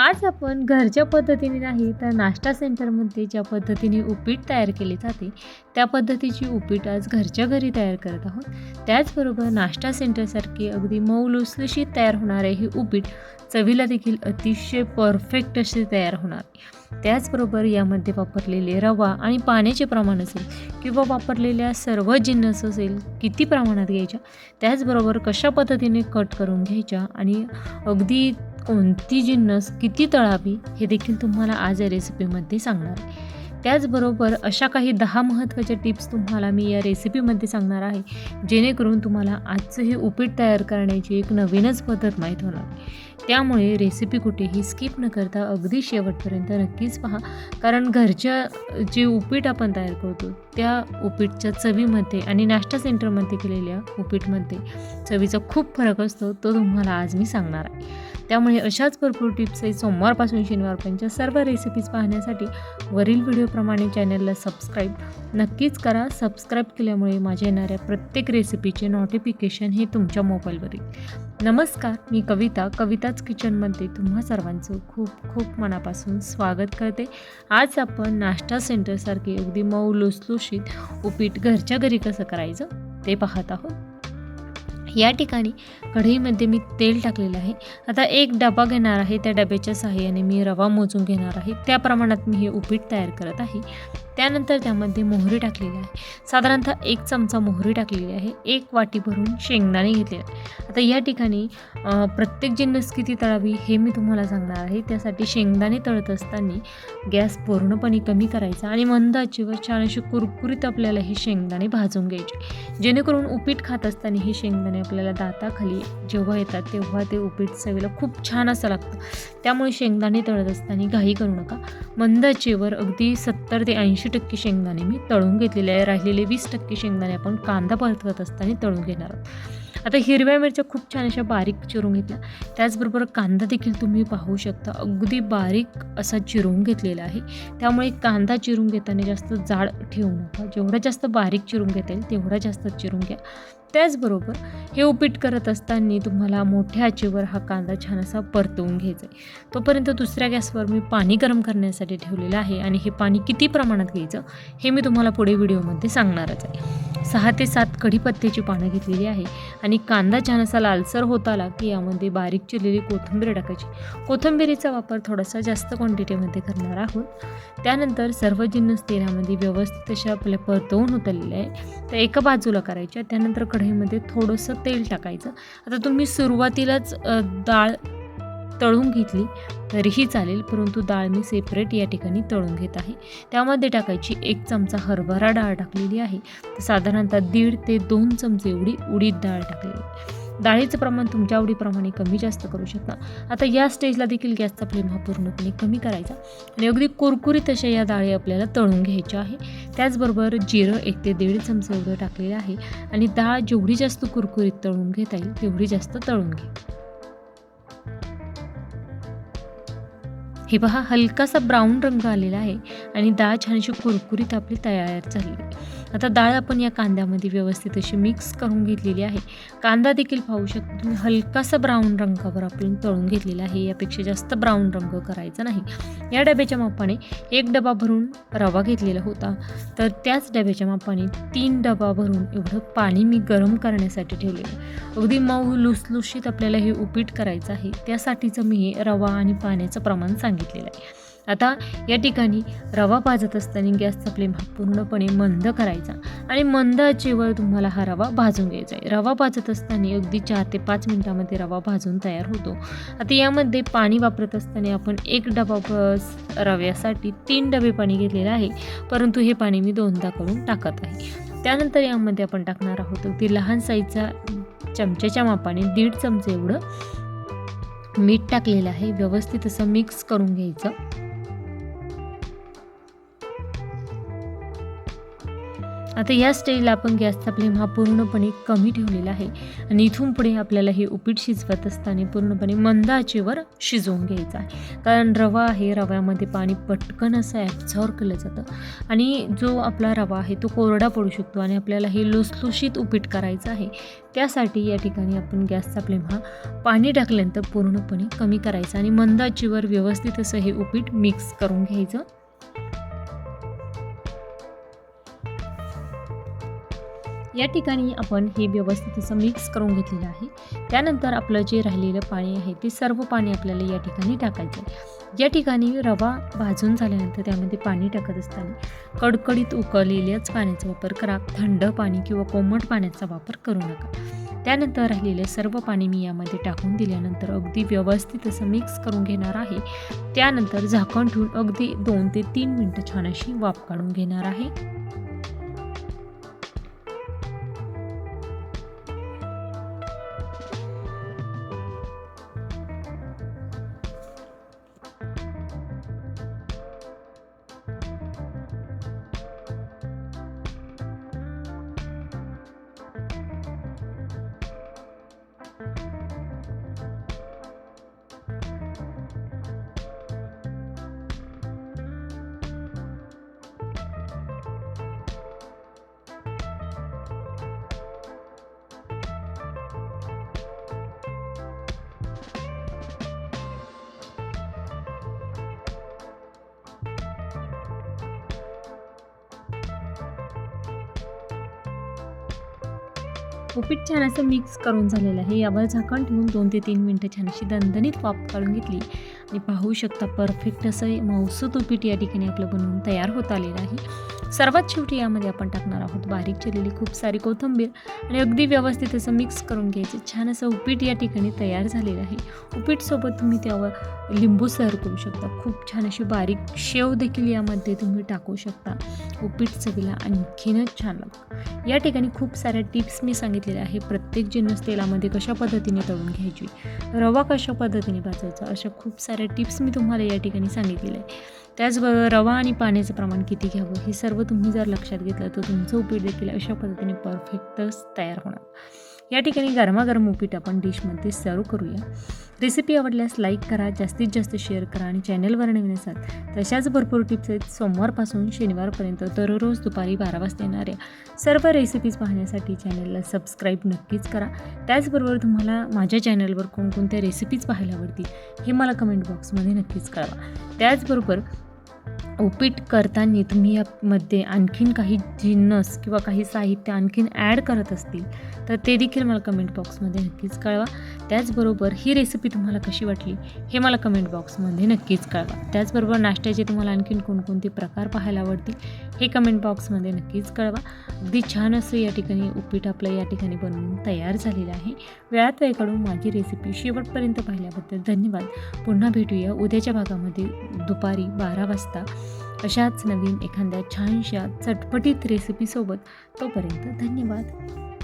आज आपण घरच्या पद्धतीने नाही तर नाश्ता सेंटरमध्ये ज्या पद्धतीने उपीट तयार केले जाते त्या पद्धतीची उपीट आज घरच्या घरी तयार करत आहोत. त्याचबरोबर नाश्ता सेंटरसारखी अगदी मऊ लुसलुशीत तयार होणारे हे उपीट चवीला देखील अतिशय परफेक्ट असे तयार होणार. त्याचबरोबर यामध्ये वापरलेले रवा आणि पाण्याचे प्रमाण असेल किंवा वापरलेल्या सर्व जिन्नस असेल किती प्रमाणात घ्यायच्या त्याचबरोबर कशा पद्धतीने कट करून घ्यायच्या आणि अगदी कोणती जिन्नस किती तळावी हे देखील तुम्हाला आज या रेसिपीमध्ये सांगणार आहे. त्याचबरोबर अशा काही दहा महत्त्वाच्या टिप्स तुम्हाला मी या रेसिपीमध्ये सांगणार आहे जेणेकरून तुम्हाला आजचं हे उपीट तयार करण्याची एक नवीनच पद्धत माहीत होणार त्यामुळे रेसिपी कुठेही स्किप न करता अगदी शेवटपर्यंत नक्कीच पहा कारण घरच्या जे उपीट आपण तयार करतो त्या उपीटच्या चवीमध्ये आणि नाश्ता सेंटरमध्ये केलेल्या उपीटमध्ये चवीचा खूप फरक असतो तो तुम्हाला आज मी सांगणार आहे. त्यामुळे अशाच भरपूर टिप्स सोमवारपासून शनिवारपर्यंतच्या सर्व रेसिपीज पाहण्यासाठी वरील व्हिडिओप्रमाणे चॅनलला सबस्क्राईब नक्कीच करा. सबस्क्राईब केल्यामुळे माझ्या येणाऱ्या प्रत्येक रेसिपीचे नोटिफिकेशन हे तुमच्या मोबाईलवर येईल. नमस्कार मी कविता. कविताच किचनमध्ये तुम्हा सर्वांचं खूप खूप मनापासून स्वागत करते. आज आपण नाश्ता सेंटरसारखे अगदी मऊ लुसलुशीत उपीट घरच्या घरी कसं करायचं ते पाहत आहोत. या ठिकाणी कढईमध्ये मी तेल टाकलेलं आहे. आता एक डबा घेणार आहे त्या डब्याच्या सहाय्याने मी रवा मोजून घेणार आहे. त्या प्रमाणात मी हे उपीट तयार करत आहे. त्यानंतर त्यामध्ये मोहरी टाकलेली आहे. साधारणतः एक चमचा मोहरी टाकलेली आहे. एक वाटी भरून शेंगदाणे घेतलेले आहे आता या ठिकाणी प्रत्येक जिन्नस किती तळावी हे मी तुम्हाला सांगणार आहे. त्यासाठी शेंगदाणे तळत असताना गॅस पूर्णपणे कमी करायचा आणि मंद आचेवर छान अशी कुरकुरीत आपल्याला हे शेंगदाणे भाजून घ्यायचे. जेणेकरून उपीट खात असताना हे शेंगदाणे आपल्याला दाताखाली जेव्हा येतात तेव्हा ते उपीट चवीला खूप छान असं लागतं. त्यामुळे शेंगदाणे तळत असताना घाई करू नका. मंद आचेवर अगदी सत्तर ते ऐंशी टक्के शेंगदाणे मी तळून घेतलेले आहे. राहिलेले वीस टक्के शेंगदाणे आपण कांदा परतवत असताना तळून घेणार आहोत. आता हिरव्या मिरच्या खूप छान अशा बारीक चिरून घेतल्या. त्याचबरोबर कांदा देखील तुम्ही पाहू शकता. अगदी बारीक असा चिरून घेतलेला आहे. त्यामुळे कांदा चिरून घेताना जास्त जाड ठेवू नका. जेवढा जास्त बारीक चिरून घेता येईल तेवढा जास्त चिरून घ्या. त्याचबरोबर हे उपीट करत असताना तुम्हाला मोठ्या आचेवर हा कांदा छान असा परतवून घ्यायचा आहे. तोपर्यंत दुसऱ्या गॅसवर मी पाणी गरम करण्यासाठी ठेवलेलं आहे आणि हे पाणी किती प्रमाणात घ्यायचं हे मी तुम्हाला पुढे व्हिडिओमध्ये सांगणारच आहे. सहा ते सात कढीपत्त्याची पानं घेतलेली आहे आणि कांदा छान असा लालसर होत आला की यामध्ये बारीक चिरलेली कोथिंबीर टाकायची. कोथिंबिरीचा वापर थोडासा जास्त क्वांटिटीमध्ये करणार आहोत. त्यानंतर सर्व जिन्नस तेलामध्ये व्यवस्थित अशा आपल्या परतवून उतरलेले आहे तर एका बाजूला करायच्या त्यानंतर कढईमध्ये थोडंसं तेल टाकायचं. आता तुम्ही सुरुवातीलाच डाळ तळून घेतली तरीही चालेल परंतु डाळ मी सेपरेट या ठिकाणी तळून घेत आहे. त्यामध्ये टाकायची एक चमचा हरभरा डाळ टाकलेली आहे. तर साधारणतः दीड ते दोन चमचे एवढी उडीद डाळ टाकलेली डाळीचं प्रमाण तुमच्या आवडीप्रमाणे कमी जास्त करू शकता. आता या स्टेजला देखील गॅसचा फ्लेम हा पूर्णपणे कमी करायचा. आणि अगदी कुरकुरीत अशा या डाळी आपल्याला तळून घ्यायच्या आहे. त्याचबरोबर जिरं एक ते दीड चमचं एवढं टाकलेलं आहे. आणि डाळ जेवढी जास्त कुरकुरीत तळून घेता येईल तेवढी जास्त तळून घे हे पहा हलकासा ब्राऊन रंग आलेला आहे आणि डाळ छानशी कुरकुरीत आपली तयार झाली आहे. आता डाळ आपण या कांद्यामध्ये व्यवस्थित अशी मिक्स करून घेतलेली आहे. कांदा देखील पाहू शकता तुम्ही हलकासा ब्राऊन रंगावर आपण तळून घेतलेला आहे. यापेक्षा जास्त ब्राऊन रंग करायचा नाही. या डब्याच्या मापाने एक डबा भरून रवा घेतलेला होता. तर त्याच डब्याच्या मापाने तीन डबा भरून एवढं पाणी मी गरम करण्यासाठी ठेवलेलं अगदी मऊ लुसलुशीत आपल्याला हे उपीट करायचं आहे. त्यासाठीचं मी हे रवा आणि पाण्याचं प्रमाण सांगितलेलं आहे. आता या ठिकाणी रवा भाजत असताना गॅसचा फ्लेम हा पूर्णपणे मंद करायचा आणि मंद आचेवर तुम्हाला हा रवा भाजून घ्यायचा आहे. रवा भाजत असताना अगदी चार ते पाच मिनटामध्ये रवा भाजून तयार होतो. आता यामध्ये पाणी वापरत असताना आपण एक डबा रव्यासाठी तीन डबे पाणी घेतलेलं आहे. परंतु हे पाणी मी दोनदा करून टाकत आहे. त्यानंतर यामध्ये आपण टाकणार आहोत अगदी लहान साईजचा चमच्याच्या मापाने दीड चमचे एवढं मीठ टाकलेलं आहे व्यवस्थित असं मिक्स करून घ्यायचं. आता या स्टेजला आपण गॅसचा फ्लेम हा पूर्णपणे कमी ठेवलेला आहे. आणि इथून पुढे आपल्याला हे उपीट शिजवत असताना पूर्णपणे मंद आचेवर शिजवून घ्यायचं आहे. कारण रवा आहे रव्यामध्ये पाणी पटकन असं ॲब्झॉर्ब केलं जातं. आणि जो आपला रवा आहे तो कोरडा पडू शकतो आणि आपल्याला हे लुसलुशीत उपीट करायचं आहे. त्यासाठी या ठिकाणी आपण गॅसचा फ्लेम हा पाणी टाकल्यानंतर पूर्णपणे कमी करायचा आणि मंद आचेवर व्यवस्थित असं हे उपीट मिक्स करून घ्यायचं. या ठिकाणी आपण हे व्यवस्थित असं मिक्स करून घेतलेलं आहे. त्यानंतर आपलं जे राहिलेलं पाणी आहे ते सर्व पाणी आपल्याला या ठिकाणी टाकायचं आहे. या ठिकाणी रवा भाजून झाल्यानंतर त्यामध्ये पाणी टाकत असताना कडकडीत उकळलेल्याच पाण्याचा वापर करा. थंड पाणी किंवा कोमट पाण्याचा वापर करू नका. त्यानंतर राहिलेले सर्व पाणी मी यामध्ये टाकून दिल्यानंतर अगदी व्यवस्थित असं मिक्स करून घेणार आहे. त्यानंतर झाकण ठेवून अगदी दोन ते तीन मिनटं छान अशी वाफ काढून घेणार आहे. उपीट छान असं मिक्स करून झालेलं आहे. यावर झाकण ठेवून दोन ते तीन मिनटं छान अशी दणदणीत वाफ काढून घेतली. आणि पाहू शकता परफेक्ट असं मौसूत उपीट या ठिकाणी आपलं बनवून तयार होत आलेलं आहे. सर्वात शेवटी यामध्ये आपण टाकणार आहोत बारीक चिरलेली खूप सारी कोथिंबीर आणि अगदी व्यवस्थित असं मिक्स करून घ्यायचं. छान असं उपीट या ठिकाणी तयार झालेलं आहे. उपीटसोबत तुम्ही त्यावर लिंबू सर करू शकता. खूप छान अशी बारीक शेव देखील यामध्ये तुम्ही टाकू शकता. उपीट चवीला आणखीनच छान लागतं. या ठिकाणी खूप साऱ्या टिप्स मी सांगितलेल्या आहे प्रत्येक जिन्नस तेलामध्ये कशा पद्धतीने तळून घ्यायची रवा कशा पद्धतीने भाजायचा अशा खूप साऱ्या साऱ्या टिप्स मी तुम्हाला या ठिकाणी सांगितलेल्या आहे त्याचबरोबर रवा आणि पाण्याचं प्रमाण किती घ्यावं हे सर्व तुम्ही जर लक्षात घेतलं तर तुमचं उपीट देखील अशा पद्धतीने परफेक्टच तयार होणार. या ठिकाणी गरमागरम उपीट आपण डिशमध्ये सर्व करूया. रेसिपी आवडल्यास लाईक करा जास्तीत जास्त शेअर करा आणि चॅनलवर नवीन असाल तशाच भरपूर टिप्स आहेत. सोमवारपासून शनिवारपर्यंत दररोज दुपारी बारा वाजता येणाऱ्या सर्व रेसिपीज पाहण्यासाठी चॅनलला सबस्क्राईब नक्कीच करा. त्याचबरोबर तुम्हाला माझ्या चॅनलवर कोणकोणत्या रेसिपीज पाहायला आवडतील हे मला कमेंट बॉक्समध्ये नक्कीच कळवा. त्याचबरोबर उपीट करताना तुम्ही यामध्ये आणखीन काही जिन्नस किंवा काही साहित्य आणखीन ॲड करत असतील तर ते देखील मला कमेंट बॉक्समध्ये नक्कीच कळवा. त्याचबरोबर ही रेसिपी तुम्हाला कशी वाटली हे मला कमेंट बॉक्समध्ये नक्कीच कळवा. त्याचबरोबर नाश्त्याचे तुम्हाला आणखीन कोणकोणते प्रकार पाहायला आवडतील हे कमेंट बॉक्समध्ये नक्कीच कळवा. अगदी छान असं या ठिकाणी उपीट आपलं या ठिकाणी बनवून तयार झालेलं आहे. वेळात वेळ काढून माझी रेसिपी शेवटपर्यंत पाहिल्याबद्दल धन्यवाद. पुन्हा भेटूया उद्याच्या भागामध्ये दुपारी बारा वाजता. अशाच नवीन एखाद्या छानशा चटपटीत रेसिपीसोबत तोपर्यंत धन्यवाद.